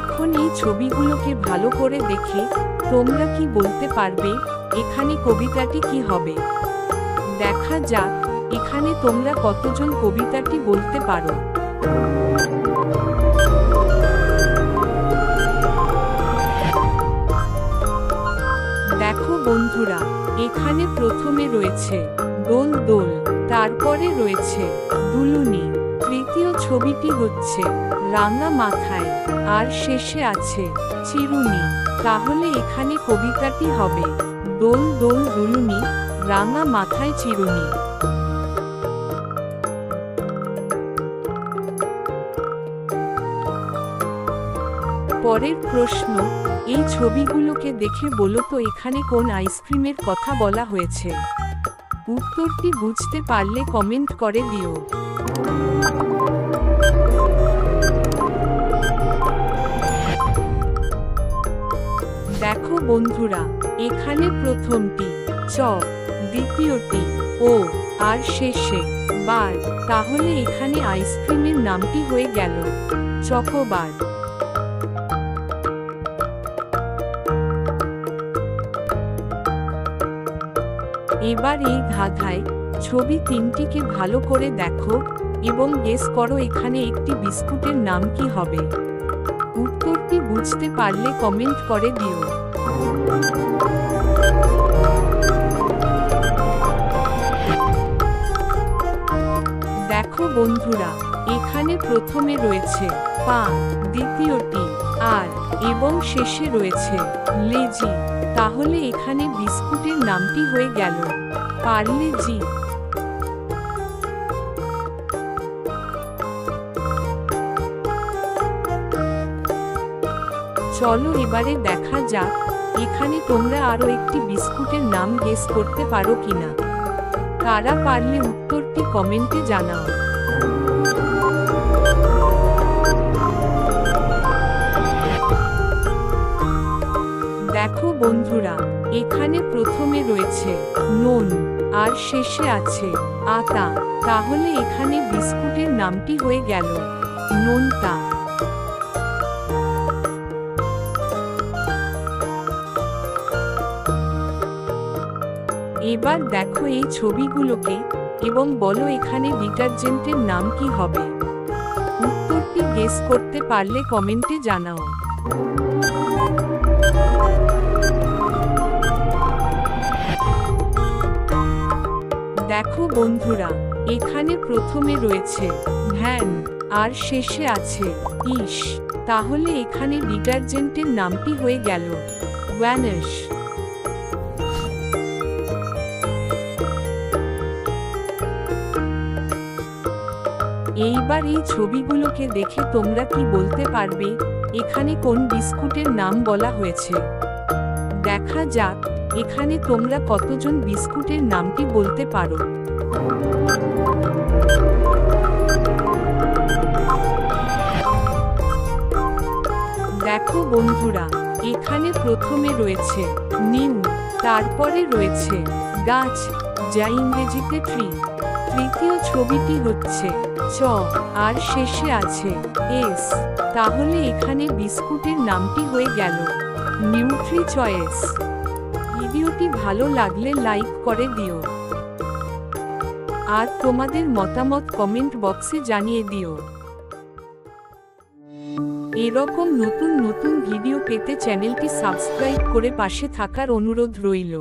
এখন এই ছবিগুলোকে ভালো করে দেখে তোমরা কি বলতে পারবে? এখানে কবিতাটি কি হবে? দেখা যাক, এখানে তোমরা কতজন কবিতাটি বলতে পারো? দেখো বন্ধুরা, এখানে প্রথমে রয়েছে দোল দোল, তারপরে রয়েছে দুলুনি, তৃতীয় ছবিটি হচ্ছে রাঙা মাথায়। আর শেষে আছে, চিরুনি। তাহলে এখানে কবিতাটি হবে, দোল দোল দুলুনি রাঙা মাথায় চিরুনি। পরের প্রশ্ন, এই ছবিগুলোকে দেখে বলো তো এখানে কোন আইসক্রিমের কথা বলা হয়েছে। উত্তরটি বুঝতে পারলে কমেন্ট করে দিও। দেখো বন্ধুরা, এখানে প্রথমটি, চ, দ্বিতীয়টি, ও, আর শেষে, বার, তাহলে এখানে আইসক্রিমের নামটি হয়ে গেল, চকোবার। এবার এই ধাঁধায় ছবি তিনটিকে ভালো করে দেখো এবং গেস করো এখানে একটি বিস্কুটের নাম কি হবে। উত্তরটি বুঝতে পারলে কমেন্ট করে দিও। দেখো বন্ধুরা, এখানে প্রথমে রয়েছে পা, দ্বিতীয়টি আর, এবং শেষে রয়েছে লেজি। তাহলে এখানে বিস্কুটের নামটি হয়ে গেল। পার্লে চলো এবারে দেখা যাক, এখানে তোমরা আরও একটি বিস্কুটের নাম গেস করতে পারো কিনা। কারা পারলে উত্তরটি কমেন্টে জানাও। দেখো বন্ধুরা, এখানে প্রথমে রয়েছে নুন, আর শেষে আছে আতা। তাহলে এখানে বিস্কুটের নামটি হয়ে গেল, নোনতা। এবার দেখো এই ছবিগুলোকে এবং বলো এখানে ডিটারজেন্টের নাম কি হবে। উত্তরটি গেস করতে পারলে কমেন্টে জানাও। দেখো বন্ধুরা, এখানে প্রথমে রয়েছে ভ্যান, আর শেষে আছে ইস তাহলে এখানে ডিটারজেন্টের নামটি হয়ে গেল। ভ্যানিশ। এইবার এই ছবিগুলোকে দেখে তোমরা কি বলতে পারবে? এখানে কোন বিস্কুটের নাম বলা হয়েছে? দেখা যাক, এখানে তোমরা কতজন বিস্কুটের নামটি বলতে পারো। দেখো বন্ধুরা, এখানে প্রথমে রয়েছে নিউ তারপরে রয়েছে গাছ, যা ইংরেজিতে ট্রি তৃতীয় ছবিটি হচ্ছে, চ, আর শেষে আছে, এস। তাহলে এখানে বিস্কুটের নামটি হয়ে গেল, নিউট্রি চয়েস। ভিডিওটি ভালো লাগলে লাইক করে দিও। আর তোমাদের মতামত কমেন্ট বক্সে জানিয়ে দিও। এরকম নতুন নতুন ভিডিও পেতে চ্যানেলটি সাবস্ক্রাইব করে পাশে থাকার অনুরোধ রইল।